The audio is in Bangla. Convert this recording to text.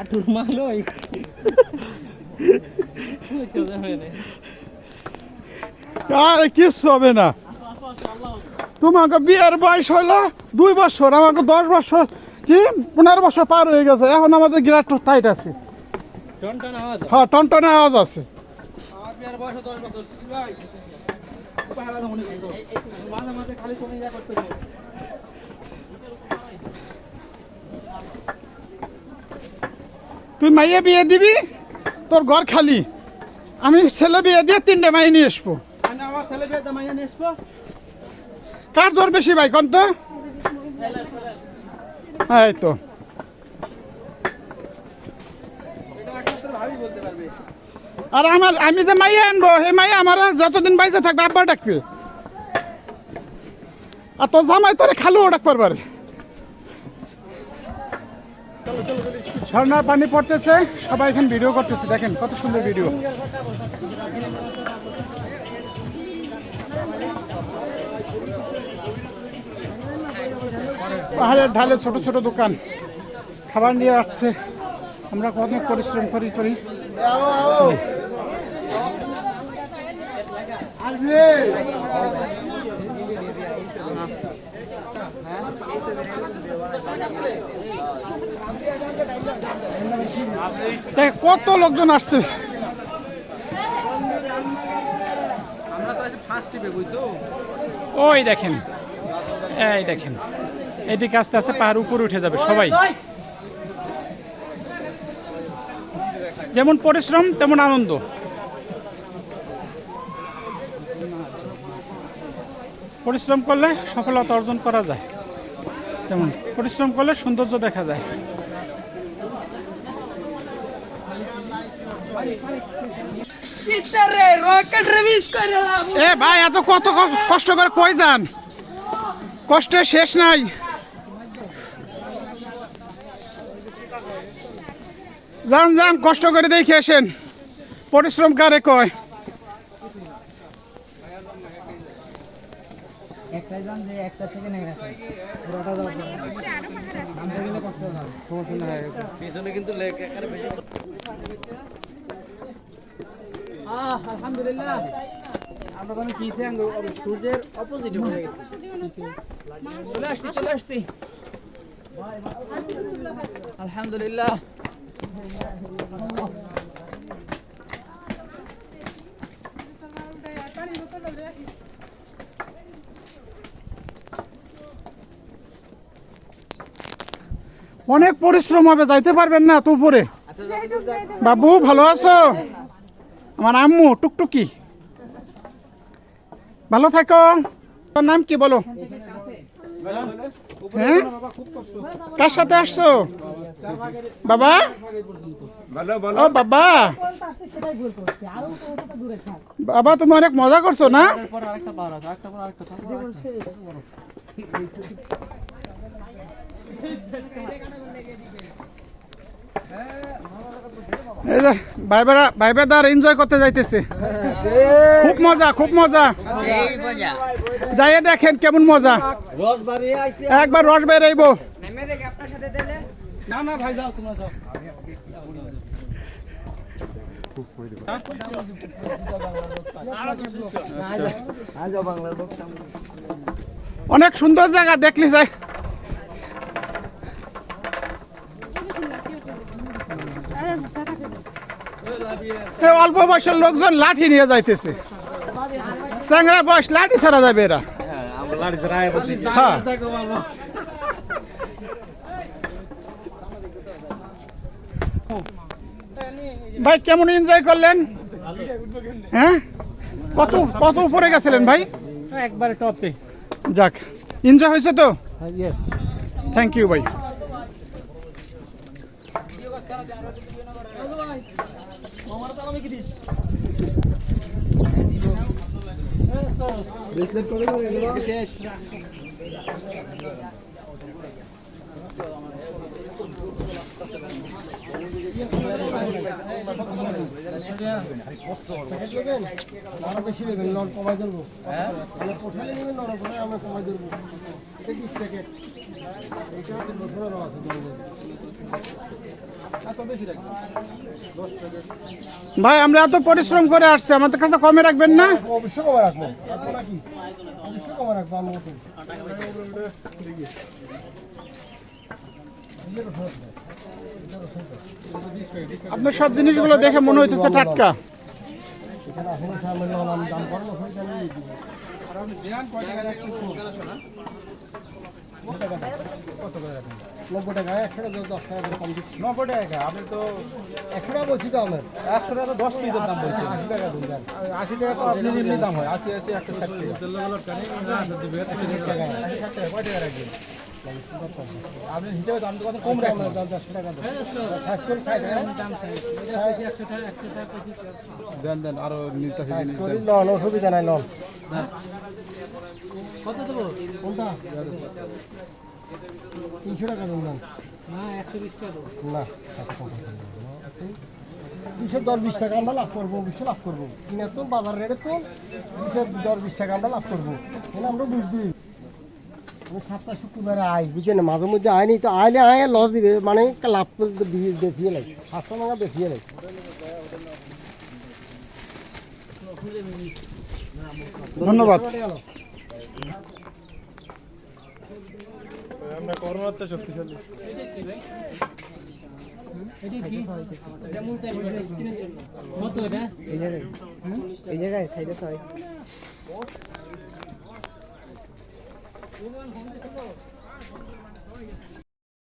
আটুর মালো আরে কিচ্ছু হবে না। তোমাকে বিয়ের বয়স হলো দুই বছর আমাকে দশ বছর কি পনেরো বছর পার হয়ে গেছে। এখন আমাদের গিরাট টাইট আছে। হ্যাঁ? টনটনে আওয়াজ আছে। তুই মাইয়ে বিয়ে দিবি? তোর ঘর খালি। আমি ছেলে বিয়ে দিয়ে তিনটে মাইয়ে নিয়ে আসব। মানে আমার ছেলে বিয়ে নিয়ে আসব? কার জোর বেশি ভাই এই তো? বলতে পারবে আর আমার আমি যে মাইয়া আনব সেই মাইয়া আমার যতদিন বাইজে থাকবে, আব্বা ডাকবে। আর তোর জামাই তোরে খালুও ডাক পারবার ঝর্ণার পানি পড়তেছে, সবাই এখন ভিডিও করতেছে, দেখেন কত সুন্দর ভিডিও পাহাড়ের ঢালে ছোট ছোট দোকান। খাবার নিয়ে আসছে। আমরা কত পরিশ্রম করি করি? কত লোকজন আসছে? ওই দেখেন এই দেখেন। এদিকে আস্তে আস্তে পাহাড় উপরে উঠে যাবে সবাই। যেমন পরিশ্রম তেমন আনন্দ। পরিশ্রম করলে সফলতা অর্জন করা যায়। তেমন পরিশ্রম করলে সৌন্দর্য দেখা যায়। এ ভাই এত কত কষ্ট করে কই যান? কষ্টের শেষ নাই। যান যান কষ্ট করে দেখে আসেন। পরিশ্রম কারে কয়? একটাই জান যে একটা থেকে নেই না পুরোটা যাওয়ার পরে নামতে গেলে কষ্ট হবে। সমস্যা নেই। পিছনে কিন্তু লেক একারে বেশি। আহ আলহামদুলিল্লাহ। আমরা কোনো কিসে সূর্যের অপোজিটে হয়ে গেছি। চলে আসছি চলে আসছি। আলহামদুলিল্লাহ। অনেক পরিশ্রম হবে, যাইতে পারবেন না তো উপরে। বাবু, ভালো আছো? আমার আম্মু, টুকটুকি। ভালো থাকো। তোর নাম কি বলো? হ্যাঁ? কার সাথে আসছো? বাবা? ও বাবা। বাবা তুমি অনেক মজা করছ না? পর আরেকটা পার আছে আরেকটা পর আরেকটা জীবন শেষ। এই যে ভাইবেরা ভাইবেদার এনজয় করতে যাইতেছে। খুব মজা খুব মজা। যাইয়ে দেখেন কেমন মজা। একবার রস বেরাইব না না ভাই যাও তোমরা যাও। অনেক সুন্দর জায়গা দেখলি যাই। অল্প বয়সের লোকজন লাঠি নিয়ে যাইতেছে। চ্যাংরা বয়স লাঠি ছাড়া যাবে এরা। হ্যাঁ দেখো বলব ভাই কেমন এনজয় করলেন? হ্যাঁ? কত কত উপরে গেছিলেন ভাই? একবারে টপে যাক এনজয় হয়েছে তো? থ্যাংক ইউ ভাই। শেষ ভাই, আমরা এত পরিশ্রম করে আসছি, আমাদের কাছে কমে রাখবেন না? অবশ্যই কমা রাখব। অবশ্যই কমা রাখব, আমার আপনার সব জিনিসগুলো দেখে মনে হইতেছে টাটকা। নব্বই টাকা একশো টাকা দশ টাকা করে কম দিচ্ছি। নব্বই টাকা আপনি তো একশো টাকা বলছি তো আমার। একশো টাকা দশ পিসের দাম বলছেন। আশি টাকা দিন আশি টাকা তো আপনি এমনি দাম হয় আশি আশি একশো ষাট টাকা। ত্রিশ টাকা আশি ষাট টাকা। কয় টাকা রাখবেন আপনি হিসাবে দাম কত? কম রাখবেন দশ দেড়শো টাকা দেন করে ষাট দেন দেন আরও নিতেছে লন অসুবিধা নাই লন। কত দেবো? কোনটা? তিনশো টাকা দিন না একশো বিশ টাকা না দুশো দশ বিশ টাকা আমরা লাভ করব দুশো লাভ করব। কিনে তো বাজার রেটে তো দুশো দশ বিশ টাকা আমরা লাভ করব। এখানে আমরা বুঝ দিই। সপ্তাহ শুক্রবারে আই বুঝছেন না? মাঝে মধ্যে আয়নি তো আইলে আয় লস দিবে। মানে লাভ বেশিয়ে লাগে সাতশো টাকা বেশিয়ে লাগে ধন্যবাদ। টাইম স্ক্রিনের জন্য কত এটা এই জায়গায় এই জায়গায় খাইতে হয়